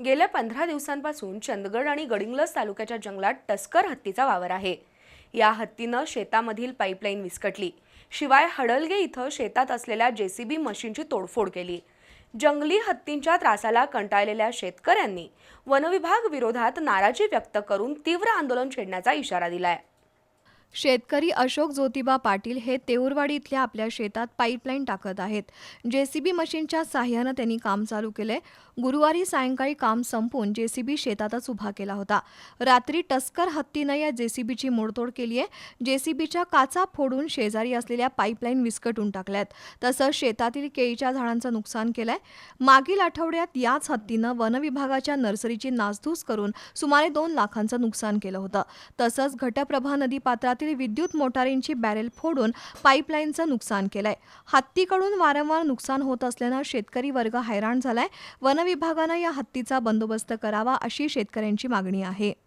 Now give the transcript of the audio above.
गेल्या पंधरा दिवसांपासून चंदगड आणि गडिंग्लज तालुक्याच्या जंगलात टस्कर हत्तीचा वावर आहे. या हत्तीनं शेतामधील पाईपलाईन विस्कटली. शिवाय हडलगे इथं शेतात असलेल्या जेसीबी मशीनची तोडफोड केली. जंगली हत्तींच्या त्रासाला कंटाळलेल्या शेतकऱ्यांनी वनविभाग विरोधात नाराजी व्यक्त करून तीव्र आंदोलन छेडण्याचा इशारा दिलाय. शेतकरी अशोक ज्योतिबा पाटील हे तेऊरवाडी इथल्या आपल्या शेतात पाईपलाईन टाकत आहेत. जेसीबी मशीनच्या साह्यानं त्यांनी काम चालू केलंय. गुरुवारी सायंकाळी काम संपून जेसीबी शेतातच उभा केला होता. रात्री टस्कर हत्तीनं या जेसीबीची मोडतोड केली आहे. जेसीबीच्या काचा फोडून शेजारी असलेल्या पाईपलाईन विस्कटून टाकल्यात. तसंच शेतातील केळीच्या झाडांचं नुकसान केलंय. मागील आठवड्यात याच हत्तीनं वनविभागाच्या नर्सरीची नासधूस करून सुमारे दोन लाखांचं नुकसान केलं होतं. तसंच घटप्रभा नदी पात्रातील विद्युत मोटारींची बॅरेल फोडून पाईपलाईनचं नुकसान केलंय. हत्तीकडून वारंवार नुकसान होत असल्यानं शेतकरी वर्ग हैराण झालाय. वनविभागानं या हत्तीचा बंदोबस्त करावा अशी शेतकऱ्यांची मागणी आहे.